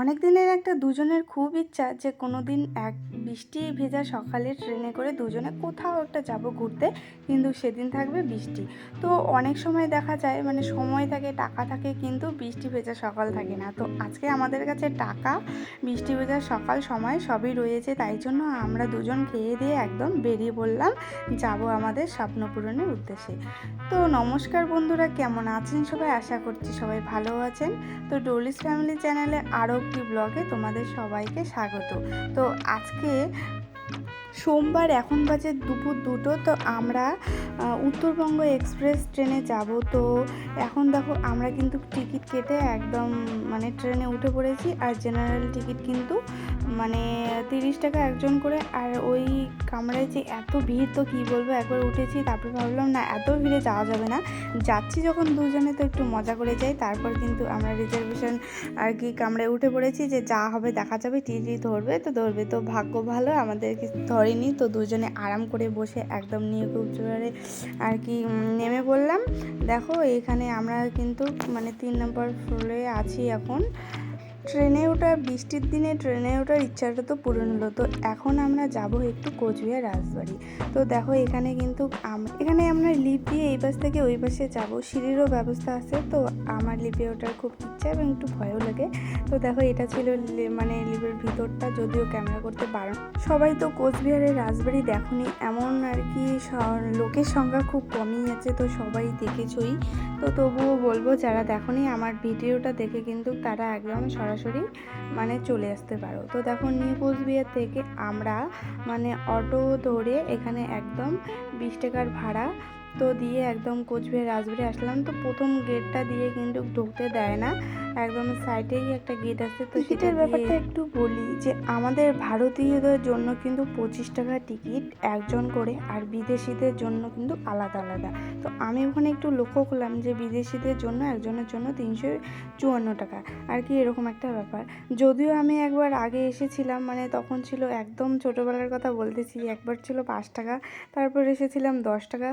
অনেক দিনের একটা দুজনের খুব ইচ্ছা যে কোনো দিন এক বৃষ্টি ভেজা সকালে ট্রেনে করে দুজনে কোথাও একটা যাব ঘুরতে, কিন্তু সেদিন থাকবে বৃষ্টি। তো অনেক সময় দেখা যায় মানে সময় থাকে, টাকা থাকে, কিন্তু বৃষ্টি ভেজা সকাল থাকে না। তো আজকে আমাদের কাছে টাকা, বৃষ্টি ভেজা সকাল সময় সবই রয়েছে, তাই জন্য আমরা দুজন খেয়ে দিয়ে একদম বেরিয়ে পড়লাম, যাব আমাদের স্বপ্ন পূরণের উদ্দেশ্যে। তো নমস্কার বন্ধুরা, কেমন আছেন সবাই? আশা করছি সবাই ভালো আছেন। তো ডোলিস ফ্যামিলি চ্যানেলে আরও একটি ব্লগে তোমাদের সবাইকে স্বাগত। তো আজকে সোমবার, এখন বাজে দুপুর দুটো, তো আমরা উত্তরবঙ্গ এক্সপ্রেস ট্রেনে যাব। তো এখন দেখো, আমরা কিন্তু টিকিট কেটে একদম মানে ট্রেনে উঠে পড়েছি, আর জেনারেল টিকিট কিন্তু তিরিশ টাকা একজন করে, আর ওই কামরায় যে এত ভিড় তো কী বলব, একবার উঠেছি তারপরে ভাবলাম, না, এত ভিড়ে যাওয়া যাবে না। যাচ্ছি যখন দুজনে তো একটু মজা করে যাই, তারপর কিন্তু আমরা রিজার্ভেশন আর কি কামড়ে উঠে পড়েছি যে যা হবে দেখা যাবে টিটি ধরবে তো ধরবে। তো ভাগ্য ভালো, আমাদের ধরেনি, তো দুজনে আরাম করে বসে একদম নিয়ে খুব জোরে আর কি নেমে পড়লাম। দেখো, এখানে আমরা কিন্তু মানে তিন নম্বর ফ্লোরে আছি এখন। ট্রেনে ওঠার, বৃষ্টির দিনে ট্রেনে ওঠার ইচ্ছাটা তো পূরণ হলো। তো এখন আমরা যাব একটু কোচবিহার রাজবাড়ি। তো দেখো এখানে কিন্তু এখানে আমরা লিফট দিয়ে এই পাশ থেকে ওই পাশে যাব। সিঁড়িরও ব্যবস্থা আছে, তো আমার লিপে ওঠার খুব ইচ্ছা এবং একটু ভয়ও লাগে। তো দেখো এটা ছিল মানে লিপের ভিতরটা, যদিও ক্যামেরা করতে বারণ সবাই তো কোচবিহারের রাজবাড়ি দেখনি, এমন আর কি লোকের সংখ্যা খুব কমই আছে, তো সবাই দেখেছই। তো তবুও বলব যারা দেখনি, আমার ভিডিওটা দেখে কিন্তু তারা একদম সরাসরি মানে চলে আসতে পারো। তো দেখো নিউ কোচবিহার থেকে আমরা মানে অটো ধরে এখানে একদম বিশ টাকার ভাড়া তো দিয়ে একদম কোচবিহার রাজবাড়ি আসলাম। তো প্রথম গেটটা দিয়ে কিন্তু ঢুকতে দেয় না। একদম সাইডেই একটা গেট আছে তো সেটার ব্যাপারটা একটু বলি যে আমাদের ভারতীয়দের জন্য কিন্তু পঁচিশ টাকা টিকিট একজন করে আর বিদেশিদের জন্য কিন্তু আলাদা আলাদা। তো আমি ওখানে একটু লক্ষ্য করলাম যে বিদেশিদের জন্য একজনের জন্য তিনশো চুয়ান্ন টাকা। আর কি এরকম একটা ব্যাপার। যদিও আমি একবার আগে এসেছিলাম মানে তখন ছিল একদম ছোটোবেলার কথা বলতেছি একবার ছিল পাঁচ টাকা তারপর এসেছিলাম দশ টাকা।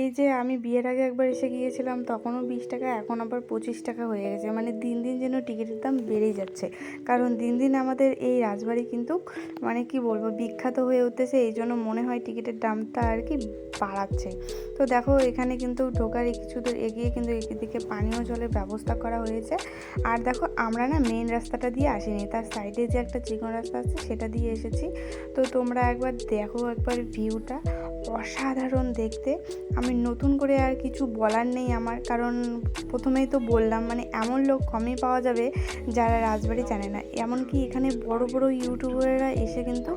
এই যে আমি বিয়ের আগে একবার এসে গিয়েছিলাম, তখনও বিশ টাকা, এখন আবার পঁচিশ টাকা হয়ে গেছে। মানে দিন দিন যেন টিকিটের দাম বেড়েই যাচ্ছে। কারণ দিন দিন আমাদের এই রাজবাড়ি কিন্তু মানে কি বলব, বিখ্যাত হয়ে উঠতেছে। এই জন্য মনে হয় টিকিটের দামটা আর কি বাড়াচ্ছে। তো দেখো, এখানে কিন্তু ঢোকার কিছু দূর এগিয়ে কিন্তু এদিকে পানীয় জলের ব্যবস্থা করা হয়েছে। আর দেখো, আমরা না মেন রাস্তাটা দিয়ে আসিনি। তার সাইডে যে একটা চিকন রাস্তা আছে, সেটা দিয়ে এসেছি। তো তোমরা একবার দেখো একবার ভিউটা অসাধারণ দেখতে। আমি নতুন করে আর কিছু বলার নেই আমার। কারণ প্রথমেই তো বললাম মানে এমন লোক কমই পাওয়া যাবে যারা রাজবাড়ি জানে না। এমনকি এখানে বড় বড় ইউটিউবাররা এসে কিন্তু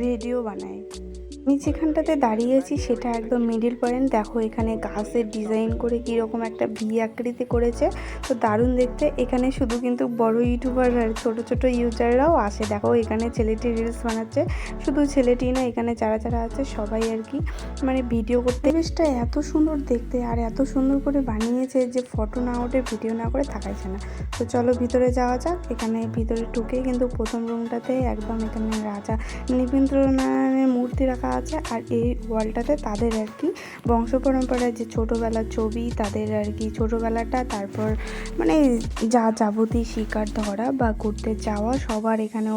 ভিডিও বানায়। আমি যেখানটাতে দাঁড়িয়েছি সেটা একদম মিডিল পয়েন্ট দেখো এখানে গাছের ডিজাইন করে কীরকম একটা ভি আকৃতি করেছে। তো দারুণ দেখতে। এখানে শুধু কিন্তু বড় ইউটিউবার আর ছোট ছোট ইউজাররাও আসে। দেখো এখানে ছেলেটি রিলস বানাচ্ছে। শুধু ছেলেটি না, এখানে যারা যারা আছে সবাই আর কি মানে ভিডিও করতে বেশটা এত সুন্দর দেখতে আর এত সুন্দর করে বানিয়েছে যে ফটো না ওঠে ভিডিও না করে থাকাইছে না। তো চলো ভিতরে যাওয়া যাক। এখানে ভিতরে ঢুকে কিন্তু প্রথম রুমটাতে একদম এখানে রাজা নৃপেন্দ্রনারায়ণের মূর্তি রাখা আছে আর এই ওয়ালটাতে তাদের আর কি বংশ পরম্পরায় যে ছোটোবেলার ছবি, তাদের আর কি ছোটোবেলাটা, তারপর মানে যা যাবতীয় শিকার ধরা বা ঘুরতে যাওয়া সবার এখানে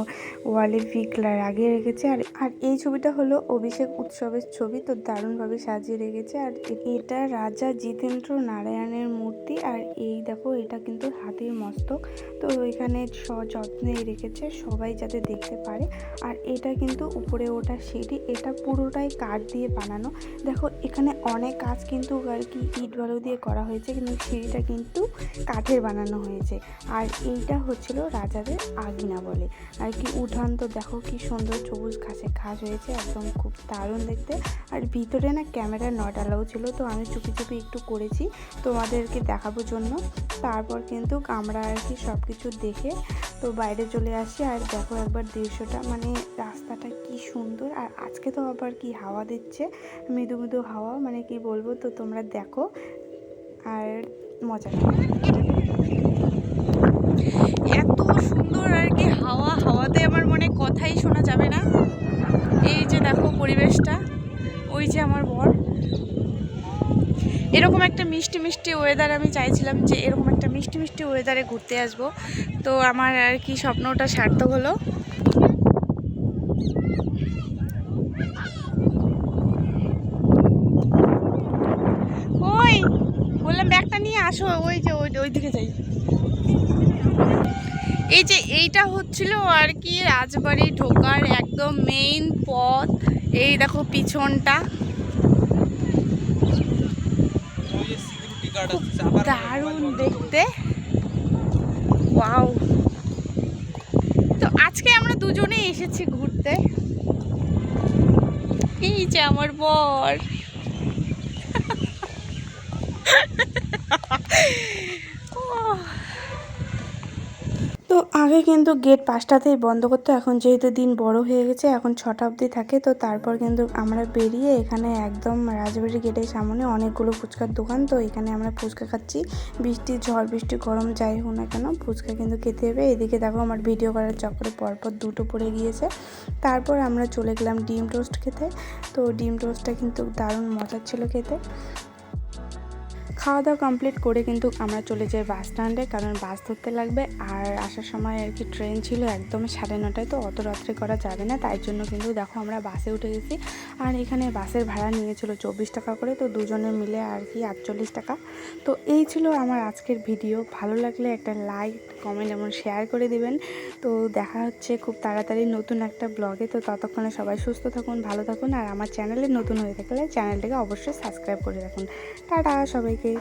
ওয়ালে পিক লাগিয়ে রেখেছে। আর আর এই ছবিটা হলো অভিষেক উৎসবের ছবি, তো দারুণভাবে সাজিয়ে রেখেছে। আর এটা রাজা জিতেন্দ্র নারায়ণের মূর্তি, আর এই দেখো এটা কিন্তু হাতির মস্তক। তো এখানে সযত্নে রেখেছে সবাই যাতে দেখতে পারে। আর এটা কিন্তু উপরে ওটা সিঁড়ি, এটা পুরোটাই কাঠ দিয়ে বানানো। দেখো, এখানে অনেক কাজ কিন্তু আর কি ইট বালু দিয়ে করা হয়েছে, কিন্তু সিঁড়িটা কিন্তু কাঠের বানানো হয়েছে। আর এইটা হচ্ছিল রাজাদের আগিনা বলে। আর কি উঠান তো দেখো কি সুন্দর সবুজ ঘাসে ঘাস হয়েছে, একদম খুব দারুণ দেখতে। আর ভিতরে না ক্যামেরা নট অ্যালাউ ছিল, তো আমি চুপি চুপি একটু করেছি তোমাদেরকে দেখাবো জন্য। তারপর কিন্তু আমরা আর কি সব কিছু দেখে তো বাইরে চলে আসি। আর দেখো একবার দৃশ্যটা মানে রাস্তাটা কি সুন্দর। আর আজকে তো আবার কি হাওয়া দিচ্ছে? মৃদু মৃদু হাওয়া মানে কি বলব? তো তোমরা দেখো। আর মজা। এত সুন্দর আর কি হাওয়া। হাওয়াতে আমার মনে কথাই শোনা যাবে না। এই যে দেখো পরিবেশটা। ওই যে আমার বর। এরকম একটা মিষ্টি মিষ্টি ওয়েদার আমি চাইছিলাম যে এরকম একটা মিষ্টি মিষ্টি ওয়েদারে ঘুরতে আসব। তো আমার আর কি স্বপ্নটা সার্থক হলো ওই বললাম ব্যাগটা নিয়ে আসো, ওই যে, ওই ওই দিকে যাই। এই যে এইটা হচ্ছিল আর কি রাজবাড়ি ঢোকার একদম মেইন পথ। এই দেখো পিছনটা। দারুণ দেখতে। ওয়াও। তো আজকে আমরা দুজনেই এসেছি ঘুরতে। এই যে আমার বর। তো আগে কিন্তু গেট পাঁচটাতেই বন্ধ করতো, এখন যেহেতু দিন বড় হয়ে গেছে, এখন ছটা অবধি থাকে, তো তারপর কিন্তু আমরা বেরিয়ে এখানে একদম রাজবাড়ি গেটের সামনে অনেকগুলো ফুচকার দোকান, তো এখানে আমরা ফুচকা খাচ্ছি। বৃষ্টি, ঝড়, বৃষ্টি, গরম যাই হোক না কেন, ফুচকা কিন্তু খেতে হবে। এদিকে দেখো আমার ভিডিও করার চক্করে পরপর দুটো পড়ে গিয়েছে। তারপর আমরা চলে গেলাম ডিম টোস্ট খেতে, তো ডিম টোস্টটা কিন্তু দারুণ মজার ছিল খেতে। খাওয়া দাওয়া কমপ্লিট করে কিন্তু আমরা চলে যাই বাস স্ট্যান্ডে কারণ বাস ধরতে লাগবে। আর আসার সময় আর কি ট্রেন ছিল একদম সাড়ে নটায়, তো অত রাত্রে করা যাবে না। তাই জন্য কিন্তু দেখো আমরা বাসে উঠে গেছি। আর এখানে বাসের ভাড়া নিয়েছিল চব্বিশ টাকা করে, তো দুজনে মিলে আর কি আটচল্লিশ টাকা। তো এই ছিল আমার আজকের ভিডিও ভালো লাগলে একটা লাইক কমেন্ট এবং শেয়ার করে দিবেন। তো দেখা হচ্ছে খুব তাড়াতাড়ি নতুন একটা ব্লগে তো ততক্ষণে সবাই সুস্থ থাকুন, ভালো থাকুন। আর আমার চ্যানেলে নতুন হয়ে থাকলে চ্যানেলটাকে অবশ্যই সাবস্ক্রাইব করে রাখুন। টাটা সবাইকে।